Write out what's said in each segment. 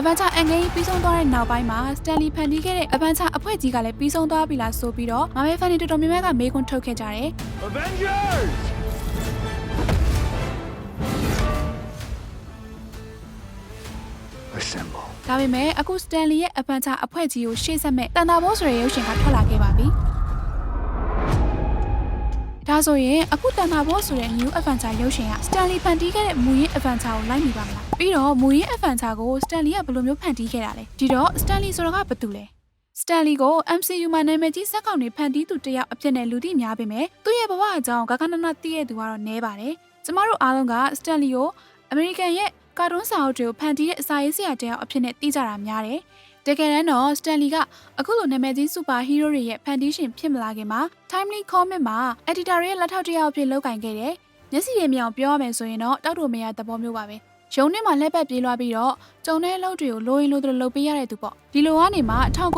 Adventure Endgame ပြီးဆုံးသွားတဲ့နောက်ပိုင်းမှာ Stanley ဖန်တီးခဲ့တဲ့ Adventure အဖွဲ့ကြီးကလည်းပြီးဆုံးသွားပြီလားဆိုပြီးတော့ Marvel fan တွေတော်တော်များများကမေးခွန်းထုတ်ခဲ့ကြတယ် Avengers! Assemble. ။ဒါပေမဲ့အခု Stanley ရဲ့ Adventure အဖွဲ့ကြီးကိုရှေ့ဆက်မဲ့တန်တာဘောဆိုတဲ့ရုပ်ရှင်ကထွက်လာခဲ့ပါပြီ။ ဒါဆိုရင်အခုတန်တာဘောဆိုတဲ့ New Adventure ရုပ်ရှင်က Stanley ဖန်တီးခဲ့တဲ့မူရင်း Adventure ကိုလိုက်မိပါမလား။ပြီးတော့မူရင်း Adventure ကို Stanley ကဘယ်လိုမျိုးဖန်တီးခဲ့တာလဲ။ဒီတော့ Stanley ဆိုတော့ကဘာတူလဲ။ Stanley ကို MCU မှာနာမည်ကြီးဇာတ်ကောင်တွေဖန်တီးသူတစ်ယောက်အဖြစ်နဲ့လူသိများပေမဲ့သူ့ရဲ့ဘဝအကြောင်းဂဂနနသိရသူကတော့နည်းပါတယ်။ကျမတို့အားလုံးက Stanley ကို American ရဲ့ကာတွန်းစာအုပ်တွေကိုဖန်တီးတဲ့အစာရေးဆရာတစ်ယောက်အဖြစ်နဲ့သိကြတာများတယ်။ တကယ်တမ်းတော့ Stanley ကအခုလိုနာမည်ကြီးစူပါဟီးရိုးတွေရဲ့ဖန်တီးရှင်ဖြစ်မလာခင်မှာ Timely Comic မှာ editor ရဲ့လက်ထောက်တစ်ယောက်အဖြစ်လုပ်ကင်ခဲ့တယ်။မျက်စိရမြောင်ပြောရမယ်ဆိုရင်တော့တောက်တူမရသဘောမျိုးပါပဲ။ရုံနဲ့မှလှည့်ပတ်ပြေးလွှားပြီးတော့ကျုံတဲ့အလုပ်တွေကိုလိုရင်လိုသလိုလုပ်ပေးရတဲ့သူပေါ့ဒီလိုကနေမှ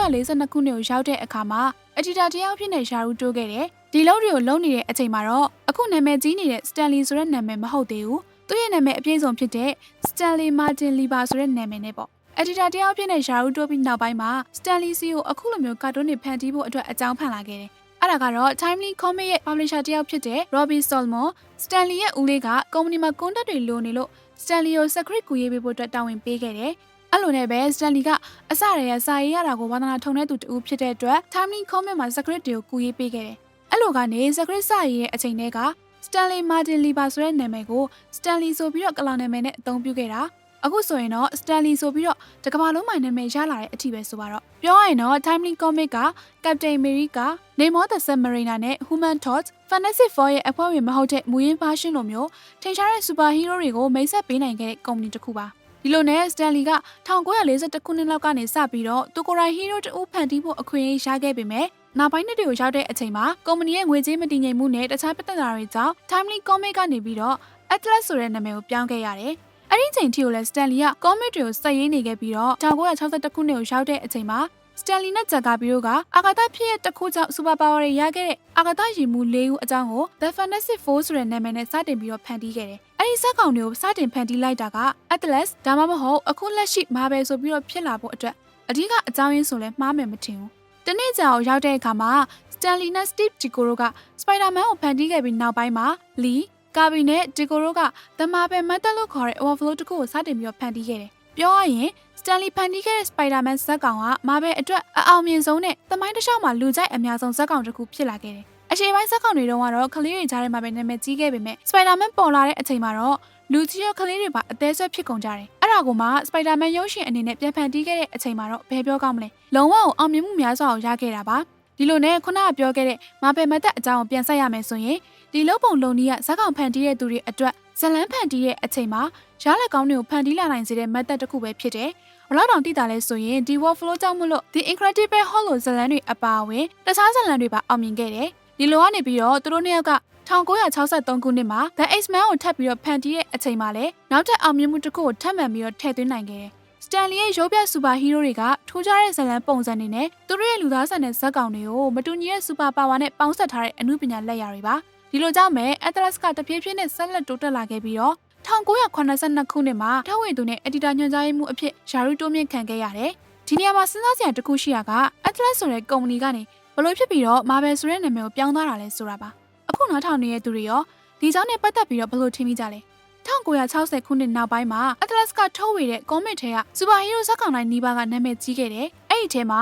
1942ခုနှစ်ကိုရောက်တဲ့အခါမှာ editor တယောက်ဖြစ်နေရှာရူတိုးခဲ့တယ်ဒီလုပ်တွေကိုလုပ်နေတဲ့အချိန်မှာတော့အခုနာမည်ကြီးနေတဲ့ Stanley ဆိုတဲ့နာမည်မဟုတ်သေးဘူးသူ့ရဲ့နာမည်အပြည့်စုံဖြစ်တဲ့ Stanley Martin Lieber ဆိုတဲ့နာမည်နဲ့ပေါ့ editor တယောက်ဖြစ်နေရှာရူတိုးပြီးနောက်ပိုင်းမှာ Stanley C ကိုအခုလိုမျိုးကာတွန်းတွေဖန်တီးဖို့အတွက်အကြောင်းဖန်လာခဲ့တယ်အဲ့ဒါကတော့ Timely Comic ရဲ့ publisher တယောက်ဖြစ်တဲ့ Robbie Solomon Stanley ရဲ့ဦးလေးကကုမ္ပဏီမှာ contact တွေလိုနေလို့ Stanley ကို secret ကူရေးပေးဖို့အတွက်တာဝန်ပေးခဲ့တယ်။အဲ့လိုနဲ့ပဲ Stanley ကအစရရစာရေးရတာကိုဝါသနာထုံတဲ့သူတူဖြစ်တဲ့အတွက် Timely Comic မှာ secret တွေကိုကူရေးပေးခဲ့တယ်။အဲ့လိုကနေ secret စာရေးတဲ့အချိန်တည်းက Stanley Martin Lieber ဆိုတဲ့နာမည်ကို Stanley ဆိုပြီးတော့ကလောင်နာမည်နဲ့အသုံးပြုခဲ့တာ။ အခုဆိုရင်တော့ Stanley ဆိုပြီးတော့တကမ္ဘာလုံးမှာနာမည်ရလာတဲ့အထိပဲဆိုပါတော့ပြောရရင်တော့ Timely Comic က Captain America, Namor the Submariner နဲ့ Human Torch, Fantastic Four ရဲ့အဖွဲ့ဝင်မဟုတ်တဲ့မူရင်း version လိုမျိုးထင်ရှားတဲ့ superhero တွေကိုမိတ်ဆက်ပေးနိုင်ခဲ့တဲ့ကုမ္ပဏီတစ်ခုပါဒီလိုနဲ့ Stanley က1941ခုနှစ်လောက်ကနေစပြီးတော့သူကိုယ်တိုင် hero တူဖန်တီးဖို့အခွင့်အရေးရခဲ့ပေမဲ့နောက်ပိုင်းနှစ်တွေကိုရောက်တဲ့အချိန်မှာကုမ္ပဏီရဲ့ငွေကြေးမတည်ငြိမ်မှုနဲ့တခြားပြဿနာတွေကြောင့် Timely Comic ကနေပြီးတော့ Atlas ဆိုတဲ့နာမည်ကိုပြောင်းခဲ့ရတယ်။ အဲ့ဒီချိန်ထိကိုလည်း Stanley က comic တွေကိုစက်ရေးနေခဲ့ပြီးတော့1962ခုနှစ်ကိုရောက်တဲ့အချိန်မှာ Stanley နဲ့ဂျက်ကာဘီတို့ကအာဂါသဖြစ်ရဲ့တစ်ခုကြောင့် super power တွေရခဲ့တဲ့အာဂါသရင်မှု၄ဦးအကြောင်းကို The Fantastic Four ဆိုတဲ့နာမည်နဲ့စတင်ပြီးတော့ဖန်တီးခဲ့တယ်။အဲဒီစက်ကောင်တွေကိုစတင်ဖန်တီးလိုက်တာက Atlas ဒါမှမဟုတ်အခုလက်ရှိ Marvel ဆိုပြီးတော့ဖြစ်လာဖို့အတွက်အဓိကအကြောင်းရင်းဆိုလဲမှားမယ်မထင်ဘူး။တနေ့ကြာကိုရောက်တဲ့အခါမှာ Stanley နဲ့ Steve Ditko တို့က Spider-Man ကိုဖန်တီးခဲ့ပြီးနောက်ပိုင်းမှာ Lee ကာဘီနဲ့ Ditko တို့က The Marvel Method လို့ခေါ်တဲ့ overflow တစ်ခုကိုစတင်ပြီးတော့ဖန်တီးခဲ့တယ်။ပြောရရင် Stanley ဖန်တီးခဲ့တဲ့ Spider-Man ဇာတ်ကောင်က Marvel အတွက်အအောင်မြင်ဆုံးနဲ့သမိုင်းတစ်လျှောက်မှာလူကြိုက်အများဆုံးဇာတ်ကောင်တစ်ခုဖြစ်လာခဲ့တယ်။အချိန်ပိုင်းဇာတ်ကောင်တွေတုန်းကတော့ကလေးတွေကြားထဲမှာပဲနာမည်ကြီးခဲ့ပေမဲ့ Spider-Man ပေါ်လာတဲ့အချိန်မှာတော့လူကြီးရောကလေးတွေပါအသေးဆွဲဖြစ်ကုန်ကြတယ်။အဲ့ဒါကိုမှ Spider-Man ရုပ်ရှင်အနေနဲ့ပြန်ဖန်တီးခဲ့တဲ့အချိန်မှာတော့ဘယ်ပြောကောင်းမလဲ။လုံးဝအောင်မြင်မှုများစွာကိုရခဲ့တာပါ။ ဒီလိုနဲ့ခုနကပြောခဲ့တဲ့ Marvel Method အကြောင်းကိုပြန်ဆက်ရမယ်ဆိုရင်ဒီလုံပုံလုံနီးကဇာတ်ကောင်ဖန်တီးတဲ့သူတွေအတွက်ဇလန်းဖန်တီးတဲ့အချိန်မှာရလက်ကောင်းတွေကိုဖန်တီးလာနိုင်စေတဲ့ method တစ်ခုပဲဖြစ်တယ်။ဘလောက်တောင်တိတာလဲဆိုရင်ဒီ workflow ကြောင့်မလို့ The Incredible Hulk လိုဇလန်းတွေအပါအဝင်တခြားဇလန်းတွေပါအောင်မြင်ခဲ့တယ်။ဒီလိုကနေပြီးတော့သူတို့နှစ်ယောက်က1963ခုနှစ်မှာ The X-Men ကိုထပ်ပြီးတော့ဖန်တီးတဲ့အချိန်မှာလည်းနောက်ထပ်အောင်မြင်မှုတစ်ခုကိုထပ်မံပြီးတော့ထည့်သွင်းနိုင်ခဲ့တယ်။ Stanley ရဲ့ရုပ်ပြစူပါဟီးရိုးတွေကထူးခြားတဲ့ဇာတ်လမ်းပုံစံတွေနဲ့သူတို့ရဲ့လူသားဆန်တဲ့ဇာတ်ကောင်တွေကိုမတူညီတဲ့စူပါပါဝါနဲ့ပေါင်းစပ်ထားတဲ့အမှုပညာလက်ရာတွေပါဒီလိုကြောင့်ပဲ Atlas ကတဖြည်းဖြည်းနဲ့ဆက်လက်တိုးတက်လာခဲ့ပြီးတော့1982ခုနှစ်မှာထောက်ဝေသူနဲ့အက်ဒီတာညွှန်ကြားရေးမှူးအဖြစ်ယာရုတိုးမြင့်ခံခဲ့ရတယ်ဒီနေရာမှာစဉ်းစားစရာတစ်ခုရှိတာက Atlas ဆိုတဲ့ကုမ္ပဏီကနေဘလို့ဖြစ်ပြီးတော့ Marvel ဆိုတဲ့နာမည်ကိုပြောင်းသွားတာလဲဆိုတာပါအခုနောက်ထောင်နေတဲ့သူတွေရောဒီကြောင့်နဲ့ပတ်သက်ပြီးတော့ဘလို့ထင်မိကြလဲ 1960ခုနှစ်နောက်ပိုင်းမှာ Atlas ကထုတ်ဝေတဲ့ comic ထဲက superhero ဇာတ်ကောင်တိုင်းနီးပါးကနာမည်ကြီးခဲ့တယ်။အဲ့ဒီထဲမှာ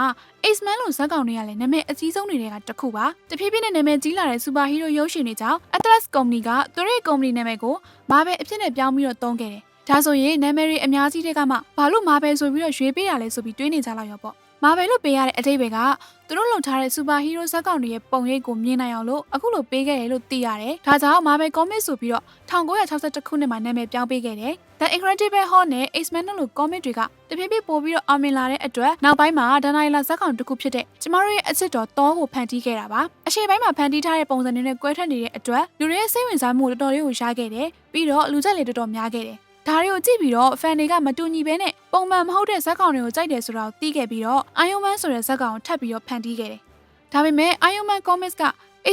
X-Men လိုဇာတ်ကောင်တွေကလည်းနာမည်အကြီးဆုံးတွေကတစ်ခုပါ။တဖြည်းဖြည်းနဲ့နာမည်ကြီးလာတဲ့ superhero ရုပ်ရှင်တွေကြောင့် Atlas ကုမ္ပဏီကသူတို့ရဲ့ကုမ္ပဏီနာမည်ကို Marvel အဖြစ်နဲ့ပြောင်းပြီးတော့သုံးခဲ့တယ်။ဒါဆိုရင်နာမည်တွေအများကြီးတွေကမှဘာလို့ Marvel ဆိုပြီးတော့ရွေးပေးရလဲဆိုပြီးတွေးနေကြလောက်ရောပေါ့။ Marvel လို့ပေးရတဲ့အတိတ်တွေကသူတို့လုံထားတဲ့ superhero ဇာတ်ကောင်တွေရဲ့ပုံရိပ်ကိုမြင်နိုင်အောင်လို့အခုလိုပေးခဲ့တယ်လို့သိရတယ်။ဒါကြောင့် Marvel Comics ဆိုပြီးတော့1962ခုနှစ်မှာနာမည်ပြောင်းပေးခဲ့တယ်။ The Incredible Hulk နဲ့ X-Men တို့လို comic တွေကတဖြည်းဖြည်းပို့ပြီးတော့အောင်မြင်လာတဲ့အတွက်နောက်ပိုင်းမှာဒနိုင်လာဇာတ်ကောင်တစ်ခုဖြစ်တဲ့ကျမတို့ရဲ့အချစ်တော်တောကိုဖန်တီးခဲ့တာပါ။အရှိပိုင်းမှာဖန်တီးထားတဲ့ပုံစံတွေနဲ့ကွဲထက်နေတဲ့အတွက်လူတွေရဲ့စိတ်ဝင်စားမှုတော်တော်လေးကိုရခဲ့တယ်။ပြီးတော့လူကြိုက်လေတော်တော်များခဲ့တယ်။ ဒါတွေကိုကြည့်ပြီးတော့ fan တွေကမတူညီဘဲနဲ့ပုံမှန်မဟုတ်တဲ့ဇက်ကောင်တွေကိုကြိုက်တယ်ဆိုတာကိုသိခဲ့ပြီးတော့ Iron Man ဆိုတဲ့ဇက်ကောင်ကိုထပ်ပြီးတော့ဖန်တီးခဲ့တယ်။ဒါပေမဲ့ Iron Man Comics က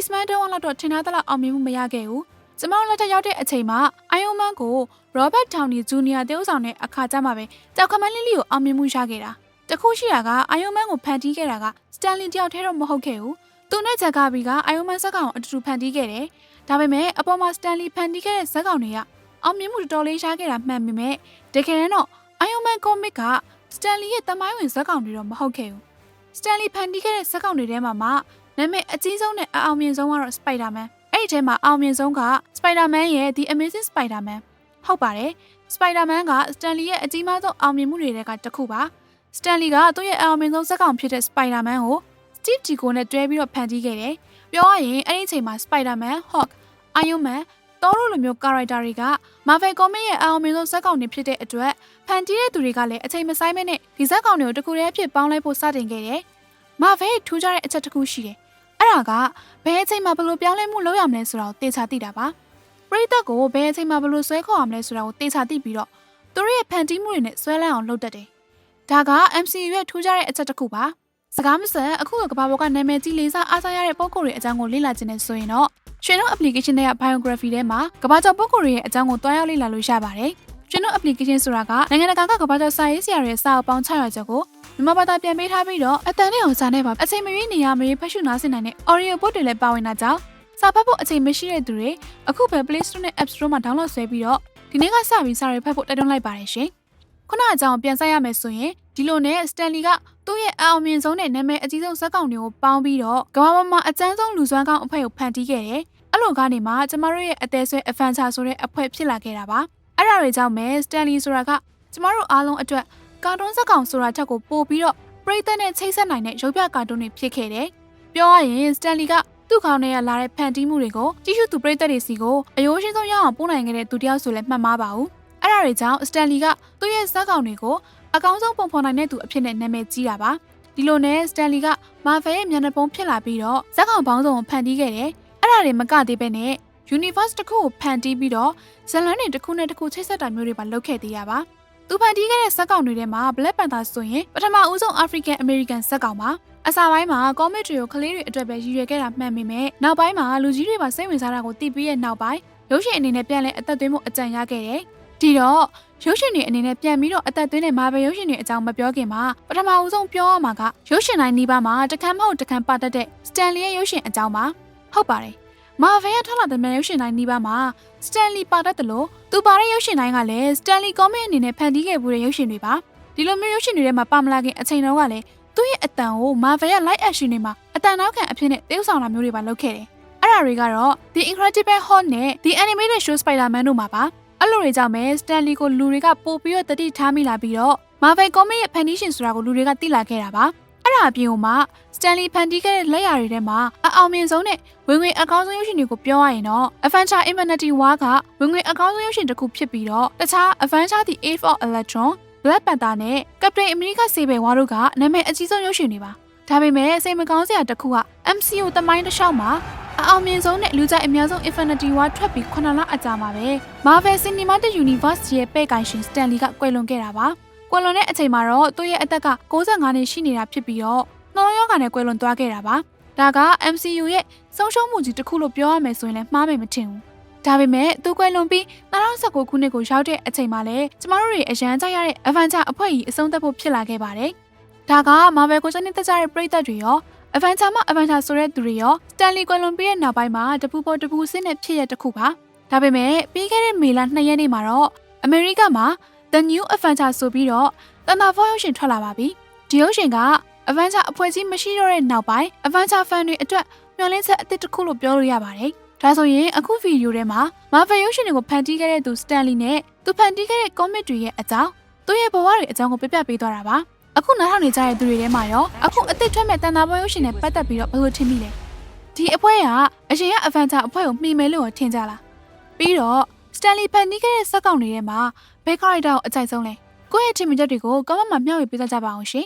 X-Men တုန်းကတော့ထင်ထားသလောက်အောင်မြင်မှုမရခဲ့ဘူး။ကျမတို့လက်ထက်ရောက်တဲ့အချိန်မှာအိုင်ယွန်မန်ကိုရောဘတ်ထောင်နီဂျူနီယာတယောက်ဆောင်တဲ့အခါကျမှပဲကြောက်ခမန်းလေးလေးကိုအောင်မြင်မှုရခဲ့တာတခုရှိတာကအိုင်ယွန်မန်ကိုဖန်တီးခဲ့တာကစတန်လင်တယောက်တည်းတော့မဟုတ်ခဲ့ဘူးသူနဲ့ဂျက်ကဘီကအိုင်ယွန်မန်ဇက်ကောင်ကိုအတူတူဖန်တီးခဲ့တယ်ဒါပေမဲ့အပေါ်မှာစတန်လီဖန်တီးခဲ့တဲ့ဇက်ကောင်တွေက အောင်မြင်မှုတော်တော်လေးရခဲ့တာမှန်ပေမဲ့တကယ်တမ်းတော့အိုင်ယွန်မန်ကောမစ်ကစတန်လီရဲ့တမိုင်းဝင်ဇက်ကောင်တွေတော့မဟုတ်ခဲ့ဘူးစတန်လီဖန်တီးခဲ့တဲ့ဇက်ကောင်တွေထဲမှာမှနာမည်အကြီးဆုံးနဲ့အအောင်မြင်ဆုံးကတော့စပိုက်ဒါမန်အဲ့ဒီထဲမှာအောင်မြင်ဆုံးကစပိုက်ဒါမန်ရဲ့ The Amazing Spider-Man ဟုတ်ပါတယ်စပိုက်ဒါမန်ကစတန်လီရဲ့အကြီးမားဆုံးအောင်မြင်မှုတွေထဲကတစ်ခုပါစတန်လီကသူ့ရဲ့အအောင်မြင်ဆုံးဇက်ကောင်ဖြစ်တဲ့စပိုက်ဒါမန်ကို Steve Ditko နဲ့တွဲပြီးတော့ဖန်တီးခဲ့တယ်ပြောရရင်အဲ့ဒီအချိန်မှာ Spider-Man, Hulk, Iron Man တော်တို့လိုမျိုး character တွေက Marvel Comics ရဲ့အအောင်မြင်ဆုံးဇက်ကောင်တွေဖြစ်တဲ့အတွက်ဖန်တီးတဲ့သူတွေကလည်းအချိန်မဆိုင်မဲနဲ့ဒီဇက်ကောင်တွေကိုတစ်ခုတည်းအဖြစ်ပေါင်းလိုက်ဖို့စတင်ခဲ့တယ်။ Marvel ရဲ့ထူးခြားတဲ့အချက်တစ်ခုရှိတယ်။အဲ့ဒါကဘယ်အချိန်မှာဘယ်လိုပြောင်းလဲမှုလုပ်ရမလဲဆိုတာကိုသေချာသိတာပါ။ပရိသတ်ကိုဘယ်အချိန်မှာဘယ်လိုဆွဲခေါ်ရမလဲဆိုတာကိုသေချာသိပြီးတော့သူတို့ရဲ့ဖန်တီးမှုတွေနဲ့ဆွဲလန်းအောင်လုပ်တတ်တယ်။ဒါက MCU ရဲ့ထူးခြားတဲ့အချက်တစ်ခုပါ။စကားမဆက်အခုကကဘာပေါ်ကနာမည်ကြီးလေးစားအားစားရတဲ့ပုံကိုယ်တွေအကြောင်းကိုလေ့လာခြင်းနဲ့ဆိုရင်တော့ ရွှေနှုတ် application တွေက biography ထဲမှာကဘာကျော်ပုံကိုယ်တွေရဲ့အကြောင်းကိုတွားရောက်လေ့လာလို့ရပါတယ်။ရွှေနှုတ် application ဆိုတာကနိုင်ငံတကာကကဘာကျော်စာရေးဆရာတွေရဲ့စာအုပ်ပေါင်း600ကျော်ကိုမြန်မာဘာသာပြန်ပေးထားပြီးတော့အတန်နဲ့အောင်စာနဲ့ပါအချိန်မရွေးနေရမရွေးဖတ်ရှုနားဆင်နိုင်တဲ့ audio book တွေလည်းပါဝင်တာကြောင့်စာဖတ်ဖို့အချိန်မရှိတဲ့သူတွေအခုပဲ Play Store နဲ့ App Store မှာ download ဆွဲပြီးတော့ဒီနေ့ကစပြီးစာတွေဖတ်ဖို့တိုက်တွန်းလိုက်ပါတယ်ရှင်။ခုနအကြောင်းပြန်ဆက်ရမယ်ဆိုရင် ဒီလိုနဲ့ Stanley ကသူ့ရဲ့အအောင်မြင်ဆုံးတဲ့နာမည်အကြီးဆုံးဇက်ကောင်တွေကိုပေါင်းပြီးတော့ကမ္ဘာပေါ်မှာအကျန်းဆုံးလူစွမ်းကောင်းအဖွဲ့ကိုဖန်တီးခဲ့တယ်။အဲ့လိုကနေမှကျမတို့ရဲ့အသေးဆွဲ Adventure ဆိုတဲ့အဖွဲ့ဖြစ်လာခဲ့တာပါ။အဲ့ဒါတွေကြောင့်ပဲ Stanley ဆိုတာကကျမတို့အားလုံးအတွက်ကာတွန်းဇက်ကောင်ဆိုတာချက်ကိုပို့ပြီးတော့ပရိသတ်နဲ့ချိတ်ဆက်နိုင်တဲ့ရုပ်ပြကာတွန်းတွေဖြစ်ခဲ့တယ်။ပြောရရင် Stanley ကသူ့ခေါင်းထဲကလာတဲ့ဖန်တီးမှုတွေကိုကြည့်ရှုသူပရိသတ်တွေစီကိုအယိုးရှင်းဆုံးရအောင်ပို့နိုင်ခဲ့တဲ့သူတယောက်ဆိုလည်းမှတ်မှားပါဘူး။အဲ့ဒါတွေကြောင့် Stanley ကသူ့ရဲ့ဇက်ကောင်တွေကို အကောင်းဆုံးပုံဖော်နိုင်တဲ့သူအဖြစ်နဲ့နာမည်ကြီးတာပါဒီလိုနဲ့ Stanley က Marvel ရဲ့မျက်နှာပုံဖြစ်လာပြီးတော့ဇက်ကောင်ပေါင်းစုံကိုဖန်တီးခဲ့တယ်အဲ့ဒါတွေမကသေးပဲနဲ့ Universe တစ်ခုကိုဖန်တီးပြီးတော့ဇလန်းတွေတစ်ခုနဲ့တစ်ခုချိတ်ဆက်တာမျိုးတွေပါလုပ်ခဲ့သေးရပါသူဖန်တီးခဲ့တဲ့ဇက်ကောင်တွေထဲမှာ Black Panther ဆိုရင်ပထမဦးဆုံး African American ဇက်ကောင်ပါအစာပိုင်းမှာ comic တွေကိုကလေးတွေအတွက်ပဲရည်ရွယ်ခဲ့တာမှန်ပေမဲ့နောက်ပိုင်းမှာလူကြီးတွေပါစိတ်ဝင်စားတာကိုသိပြီးရဲ့နောက်ပိုင်းရုပ်ရှင်အနေနဲ့ပြန်လဲအသက်သွင်းမှုအကြံရခဲ့တယ် ဒီတော့ရုပ်ရှင်တွေအနေနဲ့ပြန်ပြီးတော့အသက်သွင်းတဲ့မာဘယ်ရုပ်ရှင်တွေအကြောင်းမပြောခင်မှာပထမဦးဆုံးပြောရမှာကရုပ်ရှင်တိုင်းနီးပါးမှာတခါမဟုတ်တခါပါတတ်တဲ့ Stanley ရဲ့ရုပ်ရှင်အကြောင်းပါဟုတ်ပါတယ်မာဗယ်ရဲ့ထွက်လာတဲ့မြန်ရုပ်ရှင်တိုင်းနီးပါးမှာ Stanley ပါတတ်တယ်လို့သူပါတဲ့ရုပ်ရှင်တိုင်းကလည်း Stanley Comics အနေနဲ့ဖန်တီးခဲ့မှုတဲ့ရုပ်ရှင်တွေပါဒီလိုမျိုးရုပ်ရှင်တွေထဲမှာပါမလာခင်အချိန်တုန်းကလည်းသူ့ရဲ့အတန်ကို Marvel ရဲ့ live action တွေမှာအတန်နောက်ခံအဖြစ်နဲ့တရုပ်ဆောင်တာမျိုးတွေပါလုပ်ခဲ့တယ်အဲ့ဒါတွေကတော့ The Incredible Hulk နဲ့ The Animated Show Spider-Man တို့မှာပါ အဲ့လိုတွေကြောင့်ပဲ Stanley ကိုလူတွေကပို့ပြီးတော့တတိထားမိလာပြီးတော့ Marvel Comics ရဲ့ Foundation ဆိုတာကိုလူတွေကသိလာခဲ့တာပါအဲ့ဒါအပြင်မှာ Stanley ဖန်တီးခဲ့တဲ့လက်ရာတွေထဲမှာအအောင်မြင်ဆုံးနဲ့ဝင်ငွေအကောင်းဆုံးရုပ်ရှင်တွေကိုပြောရရင်တော့ Avenger Infinity War ကဝင်ငွေအကောင်းဆုံးရုပ်ရှင်တစ်ခုဖြစ်ပြီးတော့တခြား Avenger The Age of Ultron Black Panther နဲ့ Captain America Civil War တို့ကနာမည်အကြီးဆုံးရုပ်ရှင်တွေပါဒါပေမဲ့စိတ်မကောင်းစရာတစ်ခုက MCU တမိုင်းတစ်လျှောက်မှာ အအောင်မြင်ဆုံးနဲ့လူကြိုက်အများဆုံး Infinity War ထွက်ပြီး9လအကြာမှာပဲ Marvel Cinematic Universe ရဲ့ပဲ့ကိုင်ရှင် Stanley ကကွယ်လွန်ခဲ့တာပါကွယ်လွန်တဲ့အချိန်မှာတော့သူ့ရဲ့အသက်က65နှစ်ရှိနေတာဖြစ်ပြီးတော့နှလုံးရောဂါနဲ့ကွယ်လွန်သွားခဲ့တာပါဒါက MCU ရဲ့ဆုံးရှုံးမှုကြီးတစ်ခုလို့ပြောရမယ်ဆိုရင်လည်းမှားမယ်မထင်ဘူးဒါပေမဲ့သူကွယ်လွန်ပြီး2019ခုနှစ်ကိုရောက်တဲ့အချိန်မှာလည်းကျမတို့တွေအရန်ကြိုက်ရတဲ့ Avenger အဖွဲ့ကြီးအဆုံးသတ်ဖို့ဖြစ်လာခဲ့ပါတယ်ဒါက Marvel ကိုစနစ်တကျတဲ့ပရိသတ်တွေရော Avenger မှာ Avenger ဆိုတဲ့သူတွေရော Stanley ကွယ်လွန်ပြီးတဲ့နောက်ပိုင်းမှာတပူပေါ်တပူစင်းနဲ့ဖြစ်ရတဲ့တစ်ခုပါဒါပေမဲ့ပြီးခဲ့တဲ့မေလ2ရက်နေ့မှာတော့အမေရိကမှာ The New Avenger ဆိုပြီးတော့တန်တာဖောရုပ်ရှင်ထွက်လာပါပြီဒီရုပ်ရှင်က Avenger အဖွဲ့ကြီးမရှိတော့တဲ့နောက်ပိုင်း Avenger fan တွေအတွက်မျှော်လင့်ချက်အသစ်တစ်ခုလို့ပြောလို့ရပါတယ်ဒါဆိုရင်အခုဗီဒီယိုထဲမှာ Marvel ရုပ်ရှင်တွေကိုဖန်တီးခဲ့တဲ့သူ Stanley နဲ့သူဖန်တီးခဲ့တဲ့ comic တွေရဲ့အကြောင်းသူရဲ့ဘဝတွေအကြောင်းကိုပြပြပေးသွားတာပါ အခုနားထောင်နေကြတဲ့သူတွေထဲမှာရောအခုအသစ်ထွက်မဲ့တန်တာပွဲရုပ်ရှင်နဲ့ပတ်သက်ပြီးတော့ဘယ်လိုထင်မိလဲဒီအဖွဲ့ကအရင်က Avenger အဖွဲ့ကိုမှီမယ်လို့ထင်ကြလားပြီးတော့ Stanley ဖန်တီးခဲ့တဲ့စက်ကောင်တွေထဲမှာဘယ် character ကိုအကြိုက်ဆုံးလဲကိုယ့်ရဲ့ထင်မြင်ချက်တွေကို comment မှာမျှဝေပေးကြပါအောင်ရှင်